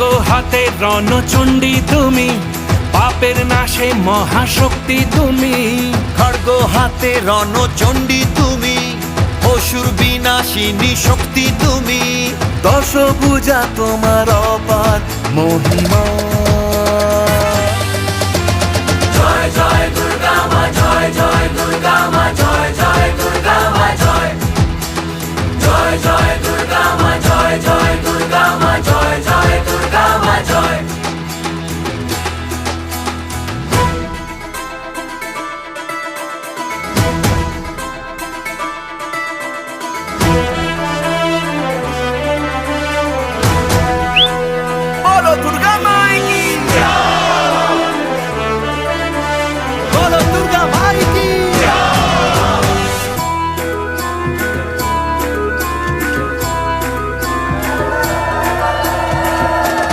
হাতে রণচণ্ডী তুমি, পাপের নাশে মহাশক্তি তুমি। খড়গ হাতে রণচণ্ডী তুমি, অসুর বিনাশিনী শক্তি তুমি। দশ বুঝা তোমার অপার মহিমা। জয় জয়